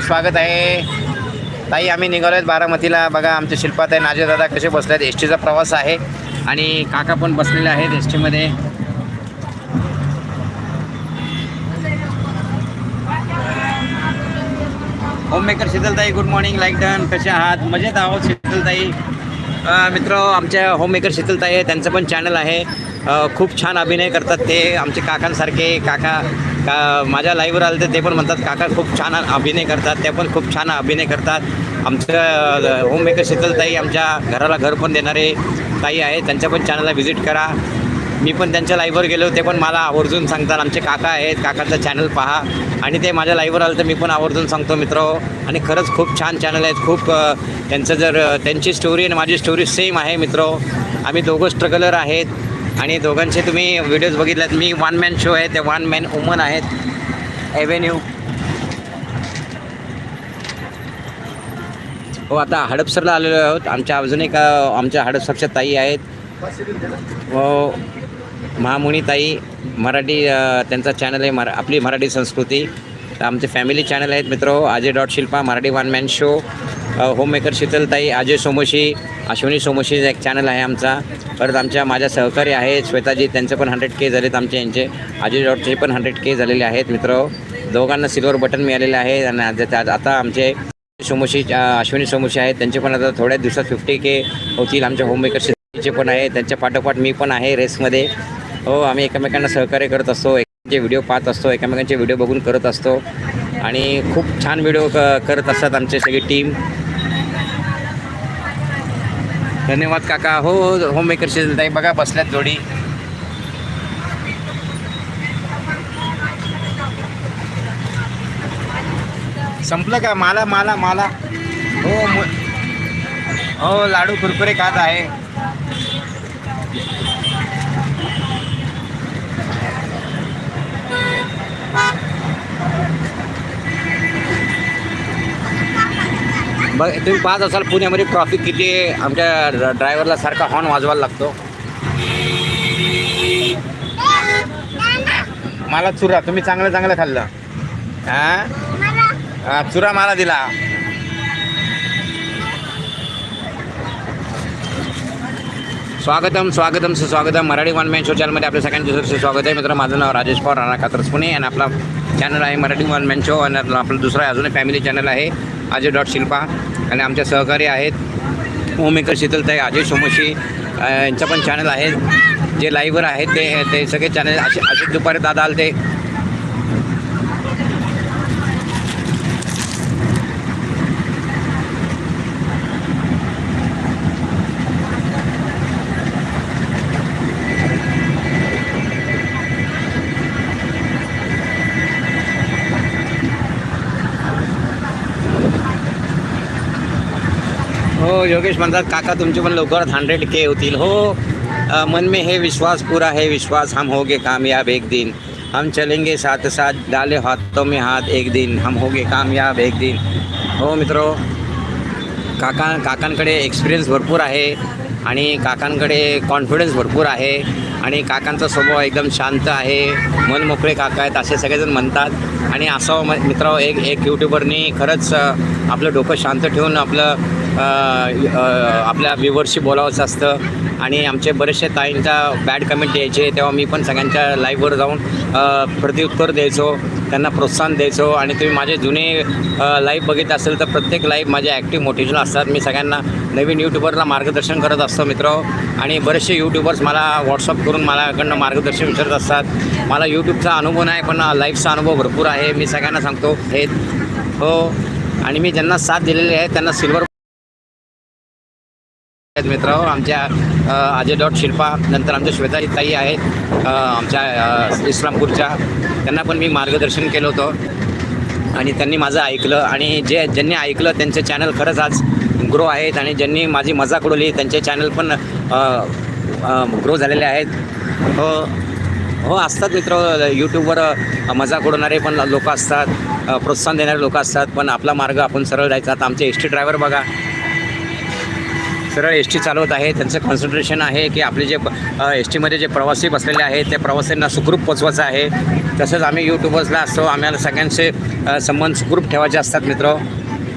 स्वागत आहे. ताई आम्ही निघालो आहेत बारामतीला. बघा आमच्या शिल्पात आहे नाजे दादा कसे बसले आहेत एस टीचा प्रवास आहे आणि काका पण बसलेले आहेत एस टीमध्ये होममेकर शीतलताई गुड मॉर्निंग लाईक डन कसे आहात? मजेत आहोत शीतलताई मित्र आमच्या होममेकर शीतलताई आहे. त्यांचं पण चॅनल आहे. खूप छान अभिनय करतात ते. आमचे काकांसारखे काका का माझ्या लाईव्हवर आले तर ते पण म्हणतात काका खूप छान अभिनय करतात ते पण खूप छान अभिनय करतात. आमचं होममेकर शीतलताई आमच्या घराला घर पण देणारे ताई आहे त्यांच्या पण चॅनलला व्हिजिट करा. मी पण त्यांच्या लाईव्हवर गेलो ते पण मला आवर्जून सांगतात आमचे काका आहेत काकांचं चॅनल पहा. आणि ते माझ्या लाईव्हवर आलं तर मी पण आवर्जून सांगतो मित्र. आणि खरंच खूप छान चॅनल आहेत खूप त्यांचं जर त्यांची स्टोरी आणि माझी स्टोरी सेम आहे मित्र. आम्ही दोघं स्ट्रगलर आहेत. आणि दोघांचे तुम्ही व्हिडिओज बघितल्यात. मी वन मॅन शो आहे ते वन मॅन वुमन आहेत. एव्हेन्यू हो आता हडपसरला आलेलो आहोत. आमच्या अजून एक आमच्या हडपसरच्या ताई आहेत. व महामुनी ताई मराठी त्यांचा चॅनल आहे मरा आपली मराठी संस्कृती. तर आमचे फॅमिली चॅनल आहेत मित्र. Ajay dot Shilpa Marathi one man show homemaker Sheetaltai Ajay सोमोशी अश्विनी सोमोशी एक चॅनल आहे आमचा. परत आमच्या माझ्या सहकारी आहेत श्वेताजी त्यांचे पण हंड्रेड के झालेत आमचे यांचे. अजय डॉटचे पण हंड्रेड के झालेले आहेत मित्र. दोघांना सिल्वर बटन मिळालेले आहे. आणि आता आमचे सोमोशी अश्विनी सोमोशी आहेत. त्यांचे पण आता थोड्या दिवसात फिफ्टी के होतील. आमच्या होममेकरचे पण आहे त्यांच्या पाठोपाठ मी पण आहे रेसमध्ये हो आम्ही एकमेकांना सहकार्य करत असतो. एकमेकांचे व्हिडिओ पाहत असतो. एकमेकांचे व्हिडिओ बघून करत असतो. आणि खूप छान व्हिडिओ क करत असतात आमची सगळी टीम धन्यवाद काका. हो हो, हो मेकर ताई बघा बसल्यात जोडी. संपलं का? माला माला माला. हो हो लाडू कुरकुरे खात आहे. बघ तुम्ही पाहत असाल पुण्यामध्ये ट्रॉफिक किती आहे. आमच्या ड्रायव्हरला सारखा हॉर्न वाजवायला लागतो. मला चुरा तुम्ही चांगलं चांगलं खाल्लं. हां? हा, चुरा मला दिला. स्वागतम स्वागतम सुस्वागतम. मराठी वन मॅन शो चॅनलमध्ये आपल्या सगळ्यांचे स्वागत आहे. मित्र माझं नाव राजेश पवार राणा कात्रस पुणे आणि आपला चॅनल आहे मराठी वन मॅन शो आणि आपलं दुसरं दुसरा अजून फॅमिली चॅनल आहे अजय डॉट शिल्पा आणि आमच्या सहकारी आहेत होममेकर शीतलताई अजय सोमोशी यांचं पण चॅनल आहे. जे लाईव्हवर आहेत ते ते सगळे चॅनल असे असे दुपारी दादा आले ते हो योगेश म्हणतात काका तुमचे पण लवकरात हंड्रेड के होतील. हो मन में हे विश्वास पूरा है विश्वास हम होगे कामयाब एक दिन. हम चलेंगे साथ साथ डाले हाथों में हाथ एक दिन. हम होगे कामयाब एक दिन. हो मित्रो काका काकांकडे एक्सपिरियन्स भरपूर आहे आणि काकांकडे कॉन्फिडन्स भरपूर आहे आणि काकांचा स्वभाव एकदम शांत आहे. मन मोकळे काका आहेत असे सगळेजण म्हणतात. आणि असं म- मित्र एक एक यूट्यूबरनी खरंच आपलं डोकं शांत ठेवून आपलं आपल्या व्ह्युअरशी बोलावंच असतं. आणि आमचे बरेचसे ताईंच्या बॅड कमेंट यायचे. तेव्हा मी पण सगळ्यांच्या लाईव्हवर जाऊन प्रतिउत्तर प्रत्युत्तर द्यायचो. त्यांना प्रोत्साहन द्यायचो. आणि तुम्ही माझे जुने लाईव्ह बघित असेल तर प्रत्येक लाईव्ह माझे ॲक्टिव्ह मोटिवेशन असतात. मी सगळ्यांना नवीन यूट्यूबरला मार्गदर्शन करत असतो मित्र. आणि बरेचसे यूट्यूबर्स मला व्हॉट्सअप करून मलाकडनं मार्गदर्शन विचारत असतात. मला यूट्यूबचा अनुभव नाही पण लाईव्हचा अनुभव भरपूर आहे. मी सगळ्यांना सांगतो हे हो. आणि मी ज्यांना साथ दिलेले आहे त्यांना सिल्वर आहेत मित्र आमच्या अजय डॉट शिल्पा नंतर आमच्या श्वेता ताई आहेत आमच्या इस्लामपूरच्या. त्यांना पण मी मार्गदर्शन केलं होतं. आणि त्यांनी माझं ऐकलं आणि जे ज्यांनी ऐकलं त्यांचे चॅनल खरंच आज ग्रो आहेत आणि ज्यांनी माझी मजाक उडवली त्यांचे चॅनल पण ग्रो झालेले आहेत. हो हो असतात मित्र यूट्यूबवर मजाक उडवणारे पण लोक असतात प्रोत्साहन देणारे लोक असतात पण आपला मार्ग आपण सरळ जायचा. आता आमचे एस टी ड्रायव्हर बघा सरळ एस टी चालवत आहे. त्यांचं कॉन्सन्ट्रेशन आहे की आपले जे एस टीमध्ये जे प्रवासी बसलेले आहेत त्या प्रवासींना सुखरूप पोचवायचं आहे. तसंच आम्ही यूट्यूबर्सला असतो. आम्हाला सगळ्यांचे संबंध सुखरूप ठेवायचे असतात मित्र.